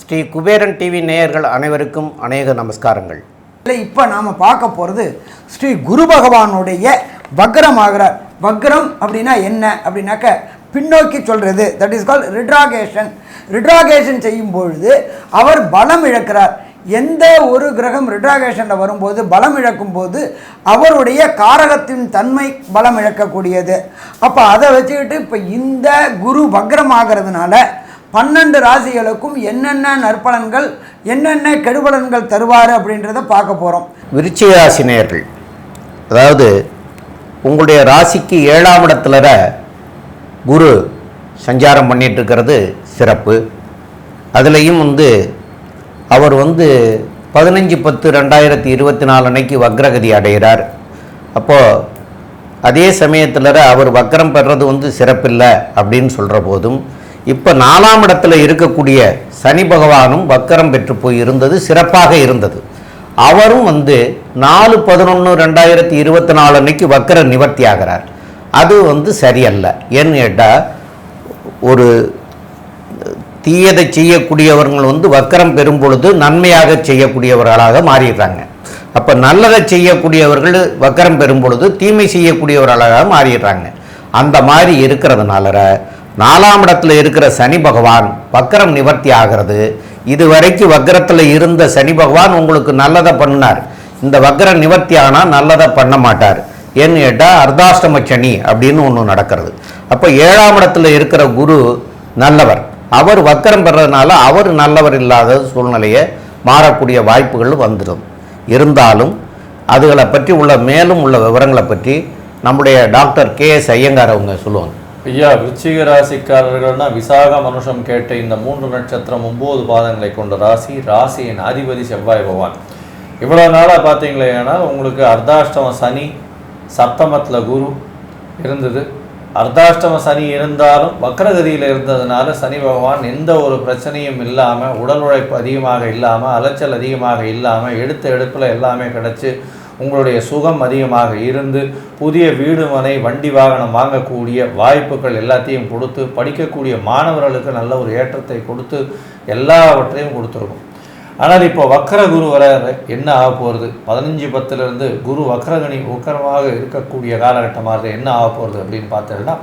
Sri Kuberan TV நேயர்கள் அனைவருக்கும் அநேக நமஸ்காரங்கள். இல்லை இப்போ நாம் பார்க்க போகிறது ஸ்ரீ குரு பகவானுடைய வக்ரமாகிறார் வக்ரம் அப்படின்னா என்ன அப்படின்னாக்க பின்னோக்கி சொல்கிறது தட் இஸ் கால் ரிட்ராகேஷன் ரிட்ராகேஷன் செய்யும் பொழுது அவர் பலம் இழக்கிறார். எந்த ஒரு கிரகம் ரிட்ராகேஷனில் வரும்போது பலம் இழக்கும் போது அவருடைய காரகத்தின் தன்மை பலம் இழக்கக்கூடியது. அப்போ அதை வச்சுக்கிட்டு இப்போ இந்த குரு வக்ரமாகிறதுனால பன்னெண்டு ராசிகளுக்கும் என்னென்ன நற்பலன்கள் என்னென்ன கெடுபலன்கள் தருவார் அப்படின்றத பார்க்க போகிறோம் விருச்சிக ராசி நேர்கள் அதாவது உங்களுடைய ராசிக்கு ஏழாம் இடத்துல குரு சஞ்சாரம் பண்ணிட்டு இருக்கிறது சிறப்பு. அதுலேயும் வந்து அவர் வந்து பதினஞ்சு பத்து ரெண்டாயிரத்தி இருபத்தி நாலு அன்னைக்கு வக்ரகதி அடைகிறார். அப்போது அதே சமயத்தில் அவர் வக்ரம் பெறுறது வந்து சிறப்பில்லை அப்படின்னு சொல்கிற போதும் இப்போ நாலாம் இடத்துல இருக்கக்கூடிய சனி பகவானும் வக்கரம் பெற்று போய் இருந்தது சிறப்பாக இருந்தது. அவரும் வந்து நாலு பதினொன்று ரெண்டாயிரத்தி இருபத்தி நாலு அன்னைக்கு வக்கர நிவர்த்தி ஆகிறார். அது வந்து சரியல்ல. ஏன்னு கேட்டால் ஒரு தீயதை செய்யக்கூடியவர்கள் வந்து வக்கரம் பெறும் பொழுது நன்மையாக செய்யக்கூடியவர்களாக மாறிடுறாங்க. அப்போ நல்லதை செய்யக்கூடியவர்கள் வக்கரம் பெறும் பொழுது தீமை செய்யக்கூடியவர்களாக மாறிடுறாங்க. அந்த மாதிரி இருக்கிறதுனால நாலாம் இடத்துல இருக்கிற சனி பகவான் வக்கரம் நிவர்த்தி ஆகிறது. இதுவரைக்கும் வக்கரத்தில் இருந்த சனி பகவான் உங்களுக்கு நல்லதை பண்ணினார். இந்த வக்கரம் நிவர்த்தி ஆனால் நல்லதை பண்ண மாட்டார். ஏன்னு கேட்டால் அர்த்தாஷ்டம சனி அப்படின்னு ஒன்று நடக்கிறது. அப்போ ஏழாம் இடத்துல இருக்கிற குரு நல்லவர். அவர் வக்கரம் பெறதுனால அவர் நல்லவர் இல்லாத சூழ்நிலையை மாறக்கூடிய வாய்ப்புகள் வந்துடும். இருந்தாலும் அதுகளை பற்றி உள்ள மேலும் உள்ள விவரங்களை பற்றி நம்முடைய டாக்டர் கே எஸ் ஐயங்கார் அவங்க சொல்லுவாங்க. ஐயா விச்சிக ராசிக்காரர்கள்னா விசாக மனுஷம் கேட்ட இந்த மூன்று நட்சத்திரம் ஒன்பது பாதங்களை கொண்ட ராசி ராசியின் அதிபதி செவ்வாய் பகவான். இவ்வளோ நாளாக பார்த்தீங்களேன்னா உங்களுக்கு அர்த்தாஷ்டம சனி சப்தமத்தில் குரு இருந்தது. அர்த்தாஷ்டம சனி இருந்தாலும் வக்ரகதியில் இருந்ததுனால சனி பகவான் எந்த ஒரு பிரச்சனையும் இல்லாமல் உடல் உழைப்பு அதிகமாக இல்லாமல் அலைச்சல் அதிகமாக இல்லாமல் எடுத்த எடுப்பில் எல்லாமே கிடச்சி உங்களுடைய சுகம் அதிகமாக இருந்து புதிய வீடு மனை வண்டி வாகனம் வாங்கக்கூடிய வாய்ப்புகள் எல்லாத்தையும் கொடுத்து படிக்கக்கூடிய மாணவர்களுக்கு நல்ல ஒரு ஏற்றத்தை கொடுத்து எல்லாவற்றையும் கொடுத்துருக்கும். ஆனால் இப்போ வக்கர குரு வர என்ன ஆக போகிறது பதினஞ்சு பத்துலேருந்து குரு வக்கரகணி உக்கரமாக இருக்கக்கூடிய காலகட்டமாக என்ன ஆக போகிறது அப்படின்னு பார்த்தீங்கன்னா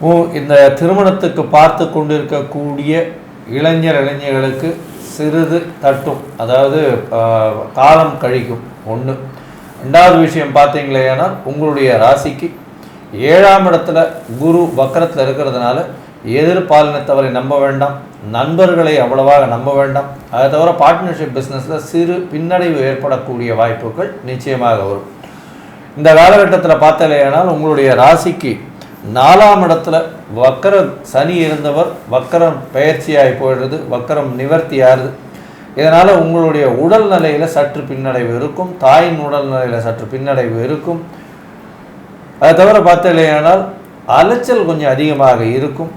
ஓ இந்த திருமணத்துக்கு பார்த்து கொண்டிருக்கக்கூடிய இளைஞர் இளைஞர்களுக்கு சிறிது தட்டும். அதாவது காலம் கழிக்கும். ஒன்று ரெண்டாவது விஷயம் பார்த்தீங்களேனா உங்களுடைய ராசிக்கு ஏழாம் இடத்துல குரு வக்கரத்தில் இருக்கிறதுனால எதிர்பாலினத்தவரை நம்ப வேண்டாம். நண்பர்களை அவ்வளவாக நம்ப வேண்டாம். அதை தவிர பார்ட்னர்ஷிப் பிஸ்னஸில் சிறு பின்னடைவு ஏற்படக்கூடிய வாய்ப்புகள் நிச்சயமாக வரும். இந்த காலகட்டத்தில் பார்த்தலையானால் உங்களுடைய ராசிக்கு நாலாம் இடத்துல வக்கர சனி இருந்தவர் வக்கரம் பெயர்ச்சியாகி போயிடுறது வக்கரம் நிவர்த்தி ஆறுது இதனால் உங்களுடைய உடல் நிலையில் சற்று பின்னடைவு இருக்கும். தாயின் உடல் நிலையில் சற்று பின்னடைவு இருக்கும். அதை தவிர பார்த்தலையானால் அலைச்சல் கொஞ்சம் அதிகமாக இருக்கும்.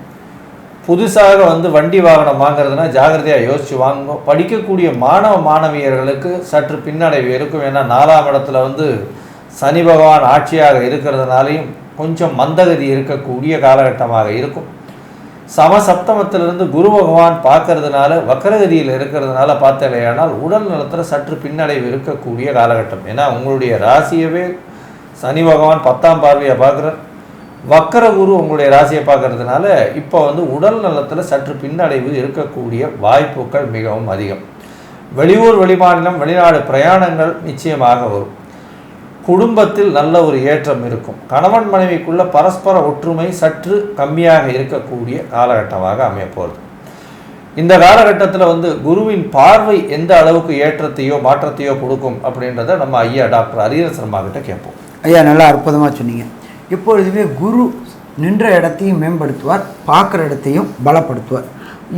புதுசாக வந்து வண்டி வாகனம் வாங்குறதுனா ஜாகிரதையாக யோசித்து வாங்கும் படிக்கக்கூடிய மாணவ மாணவியர்களுக்கு சற்று பின்னடைவு இருக்கும். ஏன்னா நாலாம் இடத்துல வந்து சனி பகவான் ஆட்சியாக இருக்கிறதுனாலையும் கொஞ்சம் மந்தகதி இருக்கக்கூடிய காலகட்டமாக இருக்கும். சமசப்தமத்திலிருந்து குரு பகவான் பார்க்கறதுனால வக்கரகதியில் இருக்கிறதுனால பார்த்தலையானால் உடல் நலத்தில் சற்று பின்னடைவு இருக்கக்கூடிய காலகட்டம். ஏன்னா உங்களுடைய ராசியவே சனி பகவான் பத்தாம் பார்வையை பார்க்குறார். வக்கர குரு உங்களுடைய ராசியை பார்க்கறதுனால இப்போ வந்து உடல் நலத்தில் சற்று பின்னடைவு இருக்கக்கூடிய வாய்ப்புகள் மிகவும் அதிகம். வெளியூர் வெளிமாநிலம் வெளிநாடு பிரயாணங்கள் நிச்சயமாக வரும். குடும்பத்தில் நல்ல ஒரு ஏற்றம் இருக்கும். கணவன் மனைவிக்குள்ள பரஸ்பர ஒற்றுமை சற்று கம்மியாக இருக்கக்கூடிய காலகட்டமாக அமையப்போகிறது இந்த காலகட்டத்தில் வந்து குருவின் பார்வை எந்த அளவுக்கு ஏற்றத்தையோ மாற்றத்தையோ கொடுக்கும் அப்படின்றத நம்ம ஐயா டாக்டர் ஹரிஹரன் சர்மா கிட்ட கேட்போம். ஐயா நல்லா அற்புதமாக சொன்னீங்க. எப்பொழுதுமே குரு நின்ற இடத்தையும் மேம்படுத்துவார் பார்க்குற இடத்தையும் பலப்படுத்துவார்.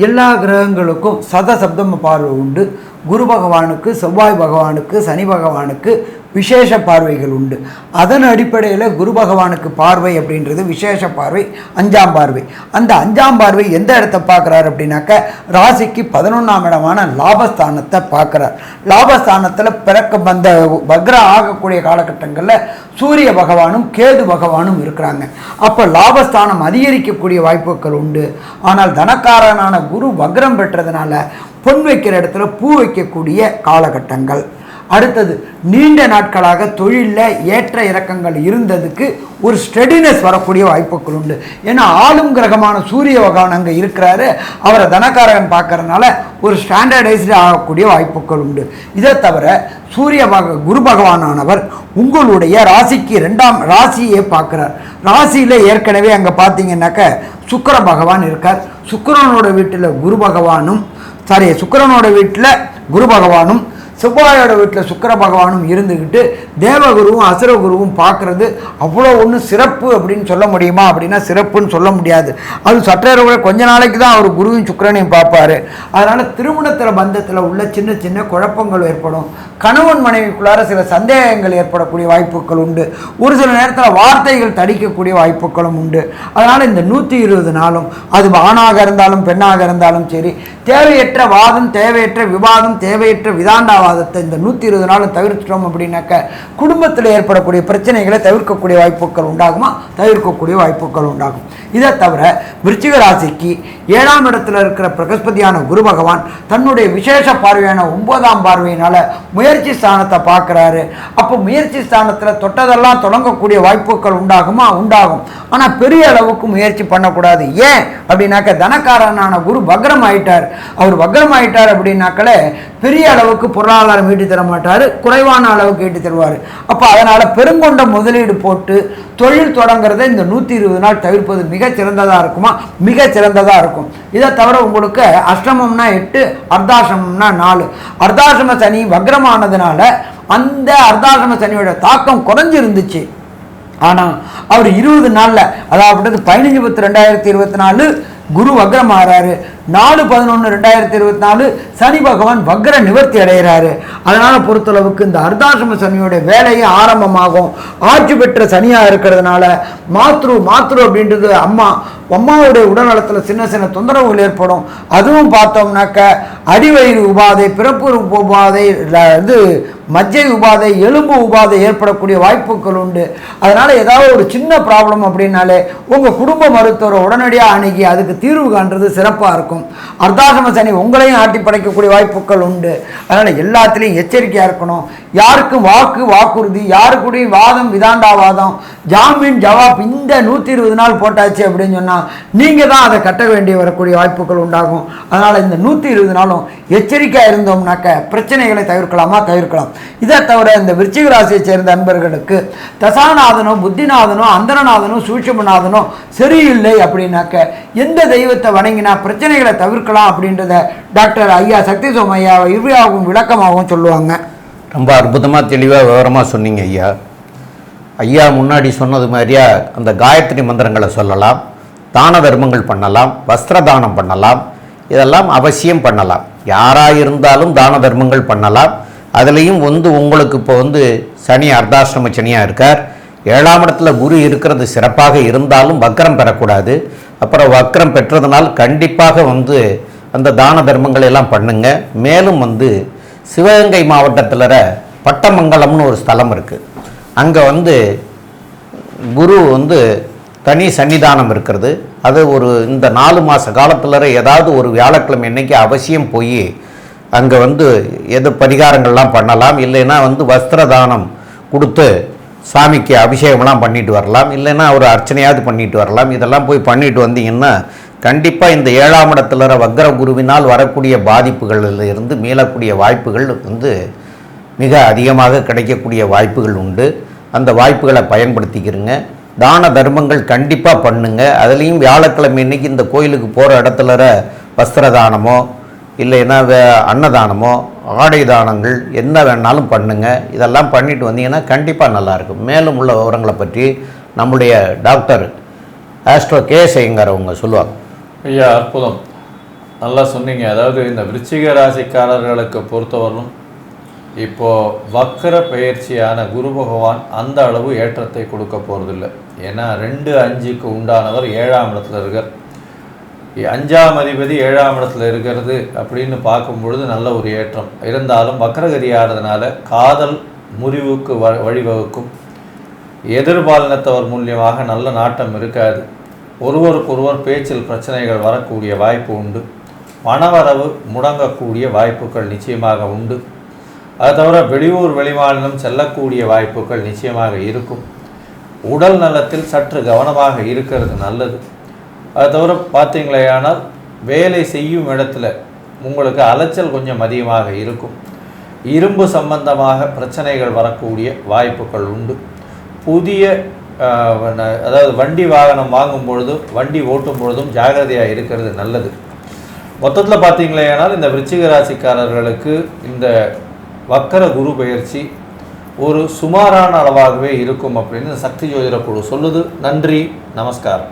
எல்லா கிரகங்களுக்கும் சத சப்தம பார்வை உண்டு. குரு பகவானுக்கு செவ்வாய் பகவானுக்கு சனி பகவானுக்கு விசேஷ பார்வைகள் உண்டு. அதன் அடிப்படையில் குரு பகவானுக்கு பார்வை அப்படின்றது விசேஷ பார்வை அஞ்சாம் பார்வை. அந்த அஞ்சாம் பார்வை எந்த இடத்த பார்க்குறாரு அப்படின்னாக்க ராசிக்கு பதினொன்றாம் இடமான லாபஸ்தானத்தை பார்க்குறார். லாபஸ்தானத்தில் பிறக்க வந்த வக்ரம் ஆகக்கூடிய காலகட்டங்களில் சூரிய பகவானும் கேது பகவானும் இருக்கிறாங்க. அப்போ லாபஸ்தானம் அதிகரிக்கக்கூடிய வாய்ப்புகள் உண்டு. ஆனால் தனக்காரனான குரு வக்ரம் பெற்றதுனால பொன் வைக்கிற இடத்துல பூ வைக்கக்கூடிய காலகட்டங்கள். அடுத்தது நீண்ட நாட்களாக தொழிலில் ஏற்ற இறக்கங்கள் இருந்ததுக்கு ஒரு ஸ்டெடினஸ் வரக்கூடிய வாய்ப்புகள் உண்டு. ஏன்னா ஆளும் கிரகமான சூரிய பகவான் அங்கே இருக்கிறாரு. அவரை தனக்காரகன் பார்க்கறதுனால ஒரு ஸ்டாண்டர்டைஸ்டு ஆகக்கூடிய வாய்ப்புகள் உண்டு. இதை தவிர சூரிய பக குரு பகவானானவர் உங்களுடைய ராசிக்கு ரெண்டாம் ராசியை பார்க்குறார். ராசியில் ஏற்கனவே அங்கே பார்த்தீங்கன்னாக்க சுக்கர பகவான் இருக்கார். சுக்கரனோட வீட்டில் குரு பகவானும் சாரி சுக்கரனோட வீட்டில் குரு பகவானும் செவ்வாயோட வீட்டில் சுக்கர பகவானும் இருந்துக்கிட்டு தேவகுருவும் அசுரகுருவும் பார்க்குறது அவ்வளோ ஒன்றும் சிறப்பு அப்படின்னு சொல்ல முடியுமா? அப்படின்னா சிறப்புன்னு சொல்ல முடியாது. அது சற்றே கொஞ்ச நாளைக்கு தான் அவர் குருவும் சுக்கரனையும் பார்ப்பார். அதனால் திருமணத்தில் பந்தத்தில் உள்ள சின்ன சின்ன குழப்பங்கள் ஏற்படும். கணவன் மனைவிக்குள்ளார சில சந்தேகங்கள் ஏற்படக்கூடிய வாய்ப்புகள் உண்டு. ஒரு சில நேரத்தில் வார்த்தைகள் தடிக்கக்கூடிய வாய்ப்புகளும் உண்டு. அதனால் இந்த நூற்றி இருபது நாளும் அது ஆணாக இருந்தாலும் பெண்ணாக இருந்தாலும் சரி தேவையற்ற வாதம் தேவையற்ற விவாதம் தேவையற்ற விதாண்டாவாதத்தை இந்த நூற்றி இருபது நாளும் தவிர்த்துட்டோம் அப்படின்னாக்க குடும்பத்தில் ஏற்படக்கூடிய பிரச்சனைகளை தவிர்க்கக்கூடிய வாய்ப்புகள் உண்டாகுமா? தவிர்க்கக்கூடிய வாய்ப்புகள் உண்டாகும். இதை தவிர விருச்சிக ராசிக்கு ஏழாம் இடத்துல இருக்கிற பிரகஸ்பதியான குரு பகவான் தன்னுடைய விசேஷ பார்வையான ஒன்பதாம் பார்வையினால முயற்சி ஸ்தானத்தை பார்க்குறாரு. அப்போ முயற்சி ஸ்தானத்தில் தொட்டதெல்லாம் தொடங்கக்கூடிய வாய்ப்புகள் உண்டாகுமா? உண்டாகும். ஆனால் பெரிய அளவுக்கு முயற்சி பண்ணக்கூடாது. ஏன்? அப்படின்னாக்க தனக்காரனான குரு வக்ரம் ஆயிட்டார். அவர் வக்ரம் ஆயிட்டார் அப்படின்னாக்களே பெரிய அளவுக்கு பொருளாதாரம் ஈட்டி தர மாட்டார் குறைவான அளவுக்கு ஈட்டி தருவார். அப்போ அதனால் பெருங்கொண்ட முதலீடு போட்டு தொழில் தொடங்குறதை இந்த நூற்றி இருபது நாள் தவிர்ப்பது மிக சிறந்ததாக இருக்குமா? மிக சிறந்ததாக இருக்கும். இதை தவிர உங்களுக்கு அஷ்டமம்னா எட்டு அர்த்தாசிரமம்னா நாலு. அர்த்தாசிரம சனி வக்ரமானதுனால அந்த அர்த்தாசிரம சனியோட தாக்கம் குறைஞ்சிருந்துச்சு. ஆனால் அவர் இருபது நாளில் அதாவது பதினஞ்சு பத்து ரெண்டாயிரத்தி இருபத்தி நாலு குரு வக்ரம் ஆறாரு நாலு பதினொன்று ரெண்டாயிரத்தி இருபத்தி நாலு சனி பகவான் வக்ர நிவர்த்தி அடைகிறாரு. அதனால் பொறுத்தளவுக்கு இந்த அர்த்தாசிரம சனியோடைய வேலையும் ஆரம்பமாகும். ஆட்சி பெற்ற சனியாக இருக்கிறதுனால மாத்ரு மாத்ரு அப்படின்றது அம்மா அம்மாவுடைய உடல்நலத்தில் சின்ன சின்ன தொந்தரவுகள் ஏற்படும். அதுவும் பார்த்தோம்னாக்க அடிவயிறு உபாதை பிறப்பு உபாதை இது மஜ்ஜை உபாதை எலும்பு உபாதை ஏற்படக்கூடிய வாய்ப்புகள் உண்டு. அதனால் ஏதாவது ஒரு சின்ன ப்ராப்ளம் அப்படின்னாலே உங்கள் குடும்ப மருத்துவரை உடனடியாக அணுகி அதுக்கு தீர்வு காண்றது சிறப்பாக இருக்கும். அர்த்தாசிரம சனி உங்களையும் ஆட்டி படைக்கக்கூடிய வாய்ப்புகள் உண்டு. அதனால் எல்லாத்துலேயும் எச்சரிக்கையாக இருக்கணும். யாருக்கும் வாக்கு வாக்குறுதி யாருக்குடையும் வாதம் விதாண்டாவாதம் ஜாமீன் ஜவாப் இந்த நூற்றி இருபது நாள் போட்டாச்சு அப்படின்னு சொன்னால் நீங்கள் தான் அதை கட்ட வேண்டிய வரக்கூடிய வாய்ப்புகள் உண்டாகும். அதனால் இந்த நூற்றி இருபது நாளும் எச்சரிக்கையாக இருந்தோம்னாக்க பிரச்சனைகளை தவிர்க்கலாமா? தவிர்க்கலாம். இதை தவிர இந்த விருச்சிக ராசியை சேர்ந்த அன்பர்களுக்கு தசாநாதனோ புத்திநாதனோ அந்தரநாதனோ சூட்சமநாதனோ சரியில்லை அப்படின்னாக்க எந்த தெய்வத்தை வணங்கினா பிரச்சனைகளை தவிர்க்கலாம் அப்படின்றத டாக்டர் ஐயா சக்தி சோமையா இவ்வியாகவும் விளக்கமாகவும் சொல்லுவாங்க. ரொம்ப அற்புதமாக தெளிவாக விவரமாக சொன்னீங்க ஐயா. ஐயா முன்னாடி சொன்னது மாதிரியா அந்த காயத்ரி மந்திரங்களை சொல்லலாம் தான தர்மங்கள் பண்ணலாம் வஸ்திர தானம் பண்ணலாம் இதெல்லாம் அவசியம் பண்ணலாம். யாராக இருந்தாலும் தான தர்மங்கள் பண்ணலாம். அதுலேயும் வந்து உங்களுக்கு இப்போ வந்து சனி அர்த்தாசிரம சனியாக இருக்கார். ஏழாம் இடத்துல குரு இருக்கிறது சிறப்பாக இருந்தாலும் வக்கரம் பெறக்கூடாது. அப்புறம் வக்கரம் பெற்றதுனால் கண்டிப்பாக வந்து அந்த தான தர்மங்களை எல்லாம் பண்ணுங்க. மேலும் வந்து சிவகங்கை மாவட்டத்தில் பட்டமங்கலம்னு ஒரு ஸ்தலம் இருக்குது அங்கே வந்து குரு வந்து தனி சன்னிதானம் இருக்கிறது. அது ஒரு இந்த நாலு மாத காலத்தில் ஏதாவது ஒரு வியாழக்கிழமை என்றைக்கு அவசியம் போய் அங்கே வந்து எது பரிகாரங்கள்லாம் பண்ணலாம். இல்லைன்னா வந்து வஸ்திர தானம் கொடுத்து சாமிக்கு அபிஷேகம்லாம் பண்ணிட்டு வரலாம். இல்லைன்னா ஒரு அர்ச்சனையாவது பண்ணிட்டு வரலாம். இதெல்லாம் போய் பண்ணிட்டு வந்தீங்கன்னா கண்டிப்பாக இந்த ஏழாம் இடத்துல வக்ர குருவினால் வரக்கூடிய பாதிப்புகளில் இருந்து மீளக்கூடிய வாய்ப்புகள் வந்து மிக அதிகமாக கிடைக்கக்கூடிய வாய்ப்புகள் உண்டு. அந்த வாய்ப்புகளை பயன்படுத்திக்கிறங்க. தான தர்மங்கள் கண்டிப்பாக பண்ணுங்க. அதுலேயும் வியாழக்கிழமை இன்னைக்கு இந்த கோயிலுக்கு போகிற இடத்துல வஸ்திர தானமோ இல்லைன்னா வே அன்னதானமோ ஆடை தானங்கள் என்ன வேணாலும் பண்ணுங்கள் இதெல்லாம் பண்ணிட்டு வந்தீங்கன்னா கண்டிப்பாக நல்லாயிருக்கும். மேலும் உள்ள விவரங்களை பற்றி நம்முடைய டாக்டர் ஆஸ்ட்ரோ கே செய்யுங்கிறவங்க அவங்க சொல்லுவாங்க. ஐயா அற்புதம். நல்லா சொன்னீங்க. அதாவது இந்த விருச்சிக ராசிக்காரர்களுக்கு பொறுத்தவரையும் இப்போ வக்கர பயிற்சியான குரு பகவான் அந்த அளவு ஏற்றத்தை கொடுக்க போகிறதில்ல ஏன்னா ரெண்டு அஞ்சுக்கு உண்டானவர் ஏழாம் இடத்துல இருக்கார். அஞ்சாம் அதிபதி ஏழாம் இடத்துல இருக்கிறது அப்படின்னு பார்க்கும் பொழுது நல்ல ஒரு ஏற்றம். இருந்தாலும் வக்கரகதி காதல் முறிவுக்கு வ வழிவகுக்கும். எதிர்பாலினத்தவர் மூலியமாக நல்ல நாட்டம் இருக்காது. ஒருவருக்கொருவர் பேச்சில் பிரச்சனைகள் வரக்கூடிய வாய்ப்பு உண்டு. பணவரவு முடங்கக்கூடிய வாய்ப்புகள் நிச்சயமாக உண்டு. அது தவிர வெளியூர் வெளிமாநிலம் செல்லக்கூடிய வாய்ப்புகள் நிச்சயமாக இருக்கும். உடல் நலத்தில் சற்று கவனமாக இருக்கிறது நல்லது. அது தவிர பார்த்தீங்களேயானால் வேலை செய்யும் இடத்துல உங்களுக்கு அலைச்சல் கொஞ்சம் அதிகமாக இருக்கும். இரும்பு சம்பந்தமாக பிரச்சனைகள் வரக்கூடிய வாய்ப்புகள் உண்டு. புதிய அதாவது வண்டி வாகனம் வாங்கும் பொழுதும் வண்டி ஓட்டும் பொழுதும் ஜாகிரதையாக இருக்கிறது நல்லது. மொத்தத்தில் பார்த்தீங்களேயானால் இந்த விருச்சிக ராசிக்காரர்களுக்கு இந்த வக்கர குரு பயிற்சி ஒரு சுமாரான அளவாகவே இருக்கும் அப்படின்னு சக்தி ஜோதிட குழு சொல்லுது. நன்றி நமஸ்காரம்.